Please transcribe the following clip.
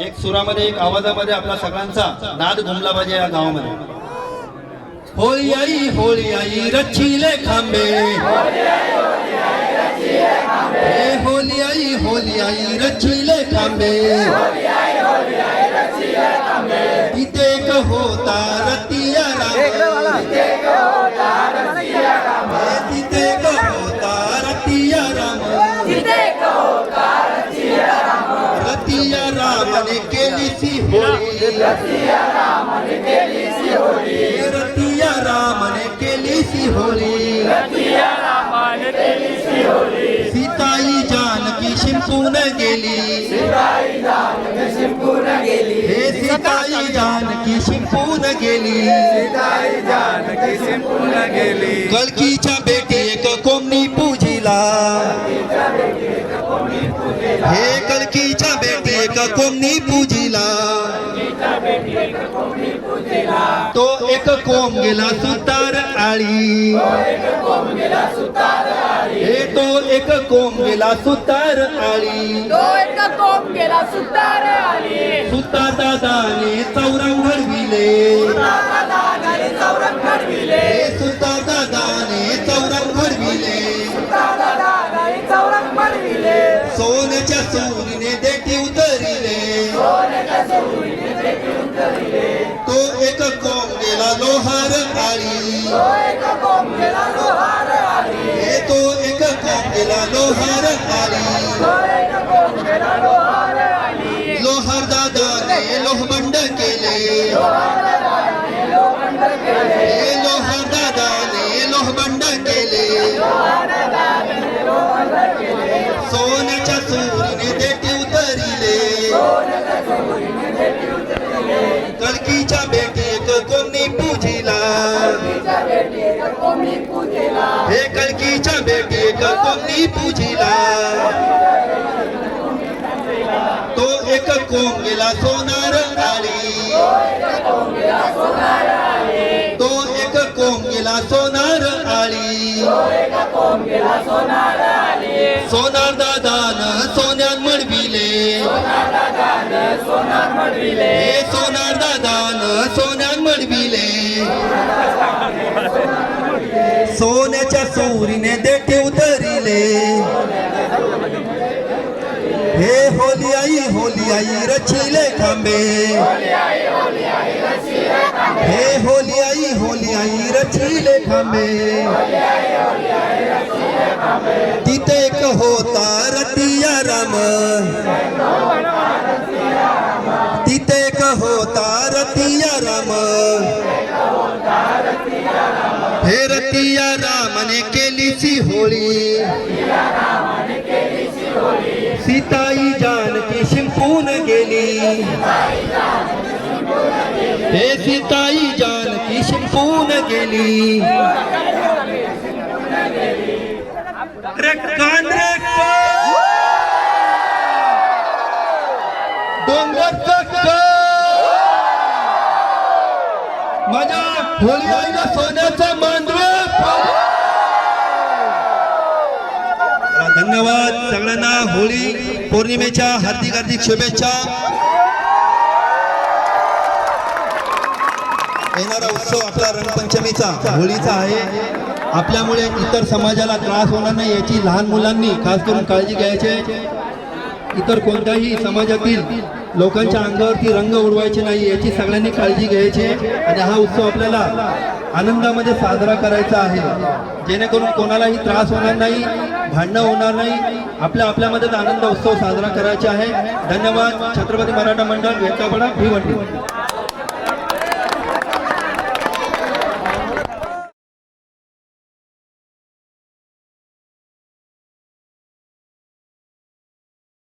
एक सुरामध्ये एक आवाजामध्ये आपला सगळ्यांचा नाद घुमला पाहिजे या गावामध्ये होळी आई होळी आई रचिले खांबे होली आई होली आई रचिले खांबे रतिया रामन के सी होली रतिया रामन के सी सी होली सीताई जानकी शिंपू न गेली सीताई जानकी शिंपू न गेली हे सीताई जानकी शिंपू न गेली सीताई जानकी शिंपू न गेली कलकीच्या बेटी एक कोमनी पूजिला हे कलकीच्या बेटी एक कोमनी पूजिला तो एक कोम गेला सुतार आळी हे तो एक कोम गेला सुतार आळी सुता दादाने चौरंग घडविले सुता दादाने चौरंग घडविले सोन्याच्या सोनीने देखील उतरिले ओ एक कोम गेला लोहार आली ओ तो एक कोम गेला लोहार आली ओ दादा ने लोहबंड केले लोहार दादा ने बेटी को कोनी पूजिला हे कल चा बेटी को कोनी पूजिला तो एक कोंगिला सोनार आली तो एक कोंगिला सोनार आली सोनार दादान सोन्यान मडविले सोनार दादान सोन्यान मडविले उतरिले हे होली आई होली आई रचीले खंबे हे होली आई होली आई रचीले खंबे तिथे एक होता रतिया राम हे रतिया रामन के लिसी होली सीताई जान की सिंपून गेली हे सीताई जान की सिंपून गेली डोंगर डोंगर आईला धन्यवाद सगळ्यांना होळी पौर्णिमेच्या हार्दिक हार्दिक शुभेच्छा येणारा उत्सव आपला रंगपंचमीचा होळीचा आहे आपल्यामुळे इतर समाजाला त्रास होणार नाही याची लहान मुलांनी खास करून काळजी घ्यायची इतर कोणत्याही समाजातील लोकांच्या अंगावरती रंग उडवायचे नाही याची सगळ्यांनी काळजी घ्यायची आणि हा उत्सव आपल्याला आनंदामध्ये साजरा करायचा आहे जेणेकरून कोणालाही त्रास होणार नाही भांडणं होणार नाही आपल्या आपल्यामध्येच आनंद उत्सव साजरा करायचा आहे धन्यवाद छत्रपती मराठा मंडळ व्यक्तापडा भिवंडी